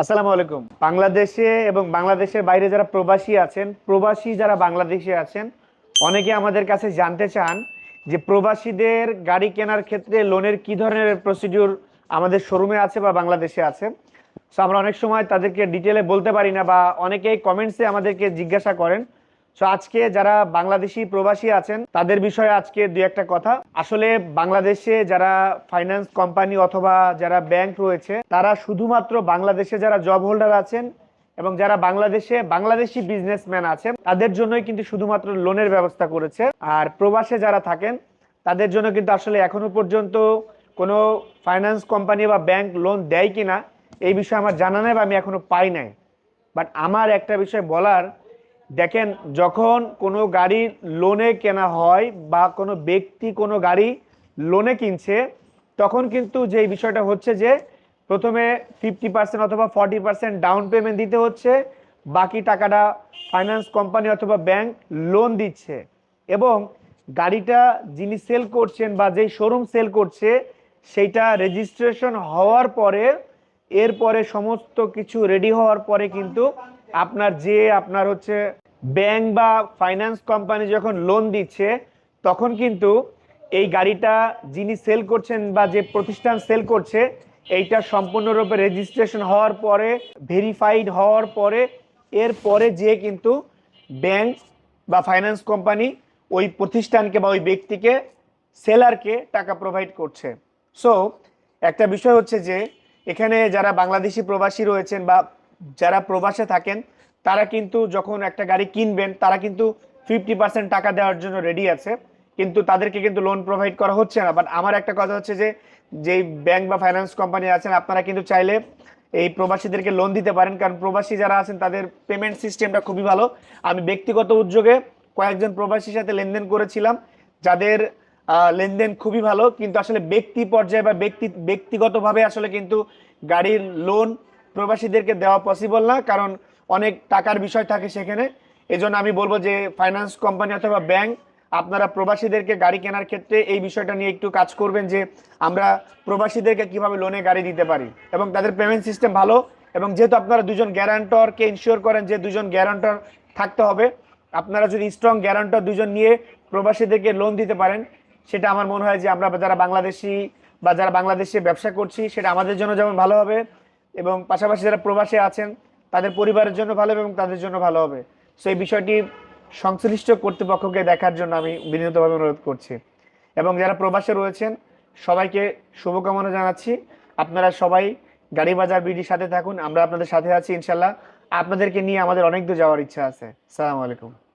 আসসালামু আলাইকুম। বাংলাদেশে এবং বাংলাদেশের বাইরে যারা প্রবাসী আছেন, প্রবাসী যারা বাংলাদেশে আছেন, অনেকে আমাদের কাছে জানতে চান যে প্রবাসীদের গাড়ি কেনার ক্ষেত্রে লোনের কি ধরনের প্রসিডিউর আমাদের শোরুমে আছে বা বাংলাদেশে আছে। সো আমরা অনেক সময় তাদেরকে ডিটেলে বলতে পারি না বা অনেকেই কমেন্টসে আমাদেরকে জিজ্ঞাসা করেন। সো আজকে যারা বাংলাদেশি প্রবাসী আছেন, তাদের বিষয়ে আজকে দুই একটা কথা। আসলে বাংলাদেশে যারা ফাইন্যান্স কোম্পানি অথবা যারা ব্যাংক রয়েছে, তারা শুধুমাত্র বাংলাদেশে যারা জব হোল্ডার আছেন এবং যারা বাংলাদেশে বাংলাদেশি বিজনেসম্যান আছেন, তাদের জন্যই কিন্তু শুধুমাত্র লোনের ব্যবস্থা করেছে। আর প্রবাসে যারা থাকেন, তাদের জন্য কিন্তু আসলে এখনও পর্যন্ত কোনো ফাইন্যান্স কোম্পানি বা ব্যাংক লোন দেয় কিনা, এই বিষয়ে আমার জানা নেই বা আমি এখনও পাই নাই। বাট আমার একটা বিষয় বলার দেখেন, যখন কোনো গাড়ি লোনে কেনা হয় বা কোনো ব্যক্তি কোনো গাড়ি লোনে কিনছে, তখন কিন্তু যে বিষয়টা হচ্ছে যে, প্রথমে ফিফটি পার্সেন্ট অথবা ফর্টি পার্সেন্ট ডাউন পেমেন্ট দিতে হচ্ছে, বাকি টাকাটা ফাইন্যান্স কোম্পানি অথবা ব্যাংক লোন দিচ্ছে। এবং গাড়িটা যিনি সেল করছেন বা যেই শোরুম সেল করছে, সেইটা রেজিস্ট্রেশন হওয়ার পরে, এরপরে সমস্ত কিছু রেডি হওয়ার পরে কিন্তু আপনার যে, আপনার হচ্ছে ব্যাংক বা ফাইন্যান্স কোম্পানি যখন লোন দিচ্ছে, তখন কিন্তু এই গাড়িটা যিনি সেল করছেন বা যে প্রতিষ্ঠান সেল করছে, এইটা সম্পূর্ণরূপে রেজিস্ট্রেশন হওয়ার পরে ভেরিফাইড হওয়ার পরে, এর পরে যে কিন্তু ব্যাংক বা ফাইন্যান্স কোম্পানি ওই প্রতিষ্ঠানকে বা ওই ব্যক্তিকে, সেলারকে টাকা প্রোভাইড করছে। সো একটা বিষয় হচ্ছে যে, এখানে যারা বাংলাদেশি প্রবাসী রয়েছেন বা যারা প্রবাসে থাকেন তারা কিন্তু যখন একটা গাড়ি কিনবেন, তারা কিন্তু ফিফটি পার্সেন্ট টাকা দেওয়ার জন্য রেডি আছে। কিন্তু তাদেরকে কিন্তু লোন প্রোভাইড করা হচ্ছে না। বাট আমার একটা কথা হচ্ছে যে, যেই ব্যাংক বা ফাইন্যান্স কোম্পানি আছেন, আপনারা কিন্তু চাইলে এই প্রবাসীদেরকে লোন দিতে পারেন। কারণ প্রবাসী যারা আছেন, তাদের পেমেন্ট সিস্টেমটা খুবই ভালো। আমি ব্যক্তিগত উদ্যোগে কয়েকজন প্রবাসীর সাথে লেনদেন করেছিলাম। যাদের লেনদেন খুবই ভালো, কিন্তু আসলে ব্যক্তি পর্যায়ে বা ব্যক্তি, ব্যক্তিগতভাবে আসলে কিন্তু গাড়ির লোন প্রবাসীদেরকে দেওয়া পসিবল না। কারণ অনেক টাকার বিষয় থাকে সেখানে। এজন্য আমি বলব যে ফাইন্যান্স কোম্পানি অথবা ব্যাংক আপনারা প্রবাসীদেরকে গাড়ি কেনার ক্ষেত্রে এই বিষয়টা নিয়ে একটু কাজ করবেন যে আমরা প্রবাসীদেরকে কীভাবে লোনে গাড়ি দিতে পারি এবং তাদের পেমেন্ট সিস্টেম ভালো এবং যেহেতু আপনারা দুজন গ্যারান্টরকে ইনশিওর করেন যে দুজন গ্যারান্টর থাকতে হবে, আপনারা যদি স্ট্রং গ্যারান্টর দুজন নিয়ে প্রবাসীদেরকে লোন দিতে পারেন, সেটা আমার মনে হয় যে আমরা যারা বাংলাদেশি বা যারা বাংলাদেশে ব্যবসা করছি, সেটা আমাদের জন্য যেমন ভালো হবে এবং পাশাপাশি যারা প্রবাসে আছেন তাদের পরিবারের জন্য ভালো হবে এবং তাদের জন্য ভালো হবে। সো এই বিষয়টি সংশ্লিষ্ট কর্তৃপক্ষকে দেখার জন্য আমি বিনীতভাবে অনুরোধ করছি। এবং যারা প্রবাসে রয়েছেন, সবাইকে শুভকামনা জানাচ্ছি। আপনারা সবাই গাড়ি বাজার বিডির সাথে থাকুন, আমরা আপনাদের সাথে আছি ইনশাল্লাহ আপনাদেরকে নিয়ে আমাদের অনেক দূর যাওয়ার ইচ্ছা আছে। সালাম আলাইকুম।